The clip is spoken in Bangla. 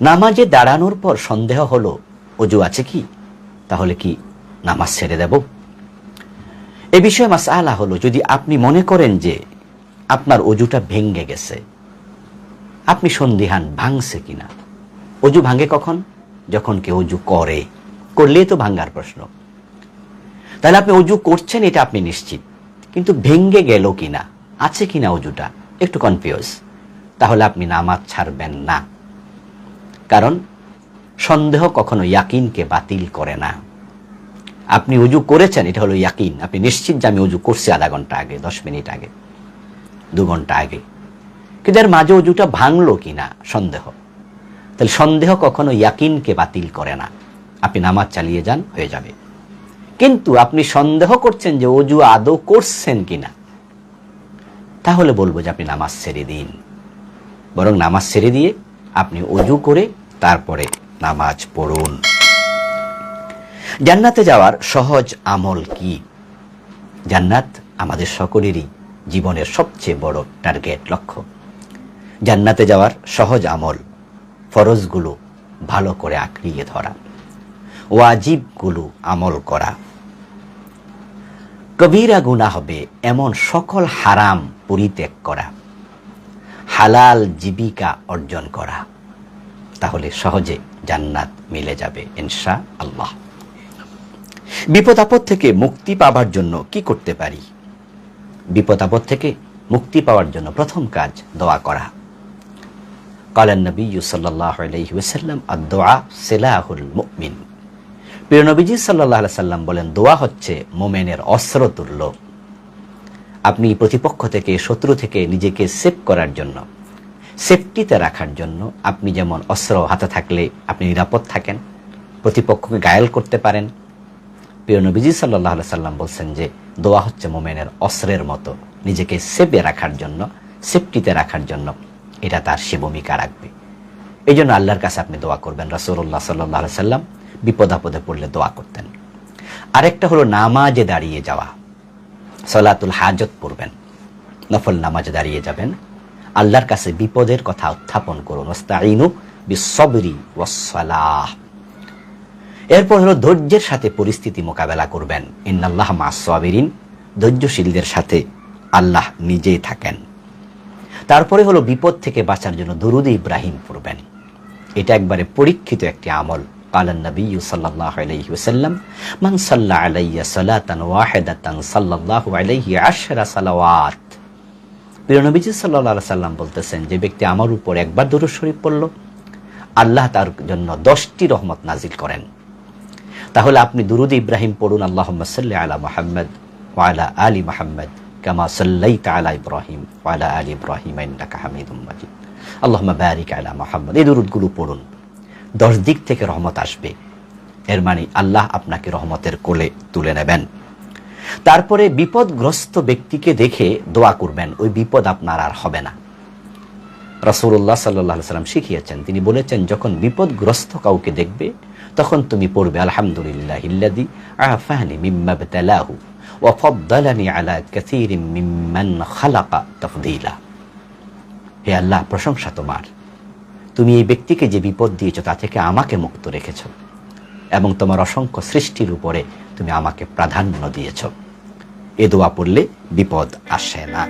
নামাজে দাঁড়ানোর পর সন্দেহ হলো, অজু আছে কি? তাহলে কি নামাজ ছেড়ে দেব? এ বিষয়ে মাস আলা হলো, যদি আপনি মনে করেন যে আপনার অজুটা ভেঙ্গে গেছে, আপনি সন্দিহান ভাঙছে কিনা? অজু ভাঙে কখন? যখন কেউ অজু করে, করলেই তো ভাঙ্গার প্রশ্ন। তাহলে আপনি অজু করছেন, এটা আপনি নিশ্চিত, কিন্তু ভেঙ্গে গেল কিনা, আছে কিনা অজুটা? একটু কনফিউজ তাহলে আপনি নামাজ ছাড়বেন না। কারণ সন্দেহ কখনো ইয়াকিনকে বাতিল করে না। আপনি উজু করেছেন, এটা হলো ইয়াকিন। আপনি নিশ্চিত যে আমি উজু করছি আধা ঘণ্টা আগে, দশ মিনিট আগে, দু ঘণ্টা আগে। কিন্তু এর মাঝে উজুটা ভাঙলো কিনা সন্দেহ। তাহলে সন্দেহ কখনো ইয়াকিনকে বাতিল করে না। আপনি নামাজ চালিয়ে যান, হয়ে যাবে। কিন্তু আপনি সন্দেহ করছেন যে অজু আদৌ করছেন কিনা, তাহলে বলব যে আপনি নামাজ ছেড়ে দিন। বরং নামাজ ছেড়ে দিয়ে আপনি অজু করে তারপরে নামাজ পড়ুন। জান্নাতে যাওয়ার সহজ আমল কি? জান্নাত আমাদের সকলেরই জীবনের সবচেয়ে বড় টার্গেট লক্ষ্য। জান্নাতে যাওয়ার সহজ আমল, ফরজগুলো ভালো করে আঁকড়িয়ে ধরা, ওয়াজিবগুলো আমল করা। কবিরা গুণা হবে এমন সকল হারাম পরিত্যাগ করা। হালাল জীবিকা অর্জন করা, তাহলে সহজে জান্নাত মিলে যাবে ইনশা আল্লাহ বিপদ আপদ থেকে মুক্তি পাবার জন্য কি করতে পারি? বিপদ আপদ থেকে মুক্তি পাওয়ার জন্য প্রথম কাজ দোয়া করা। কালান নবী সাল্লাহ আর দোয়া সেলাহুল মুমিন। প্রিয় নবীজি সাল্লাহ সাল্লাম বলেন, দোয়া হচ্ছে মোমেনের অস্ত্র তুল্য আপনি প্রতিপক্ষ থেকে, শত্রু থেকে নিজেকে সেভ করার জন্য। সেফটিতে রাখার জন্য আপনি যেমন অস্ত্র হাতে থাকলে আপনি নিরাপদ থাকেন, প্রতিপক্ষকে গায়েল করতে পারেন। প্রিয় নবীজি সাল্লাহ সাল্লাম বলছেন যে, দোয়া হচ্ছে মোমেনের অস্ত্রের মতো নিজেকে সেভে রাখার জন্য, সেফটিতে রাখার জন্য। এটা তার সে ভূমিকা রাখবে। এই জন্য আল্লাহর কাছে আপনি দোয়া করবেন রাসুল্লাহ সাল্লাহ সাল্লাম বিপদ আপদে পড়লে দোয়া করতেন। আরেকটা হলো নামাজে দাঁড়িয়ে যাওয়া। সলাতুল হাজত পড়বেন। নফল নামাজ দাঁড়িয়ে যাবেন। আল্লাহর কাছে বিপদের কথা উত্থাপন করুন। ওস্তাইনু বিসবরি ওয়াসসালাহ। এরপর হলো ধৈর্যের সাথে পরিস্থিতি মোকাবেলা করবেন। ইন্নাল্লাহ মাসবিরিন ধৈর্যশীলদের সাথে আল্লাহ নিজেই থাকেন। তারপরে হলো বিপদ থেকে বাঁচার জন্য দরুদ ইব্রাহিম পড়বেন। এটা একবারে পরীক্ষিত একটি আমল। قال النبي صلى الله عليه وسلم من صلى علي صلاة واحدة صلى الله عليه عشر صلوات প্রিয় নবীজি সাল্লাহ সাল্লাম বলতেছেন যে ব্যক্তি আমার উপর একবার দরুদ শরীফ পড়ল আল্লাহ তার জন্য দশটি রহমত নাজিল করেন তাহলে আপনি দুরুদ ইব্রাহিম পড়ুন আল্লাহ সাল্লি আলা মোহাম্মদ ওয়ালা আলী মোহাম্মদ কামা সাল্লাই আলা ইব্রাহিম ওয়ালা আলী ইব্রাহিম ইন্নাকা হামিদুম মাজিদ আল্লাহ বারিক আলা মোহাম্মদ এই দুরুদগুলো পড়ুন দশ দিক থেকে রহমত আসবে। এর মানে আল্লাহ আপনাকে রহমতের কোলে তুলে নেবেন। তারপরে বিপদগ্রস্ত ব্যক্তিকে দেখে দোয়া করবেন, ওই বিপদ আপনার আর হবে না। রসুল্লাহ সাল্লাহ সাল্লাম শিখিয়েছেন, তিনি বলেছেন, যখন বিপদগ্রস্ত কাউকে দেখবে, তখন তুমি পড়বে, আলহামদুলিল্লাহ ইল্লাদি আফানি মিম্মা বতালাহু ওয়াফদ্দালানি আলা কাসীরিম মিম্মান খালাকা তাফদীলা। হে আল্লাহ, প্রশংসা তোমার। তুমি এই ব্যক্তিকে যে বিপদ দিয়েছ তা থেকে আমাকে মুক্ত রেখেছ এবং তোমার অসংখ্য সৃষ্টির উপরে তুমি আমাকে প্রাধান্য দিয়েছ। এ দোয়া পড়লে বিপদ আসে না।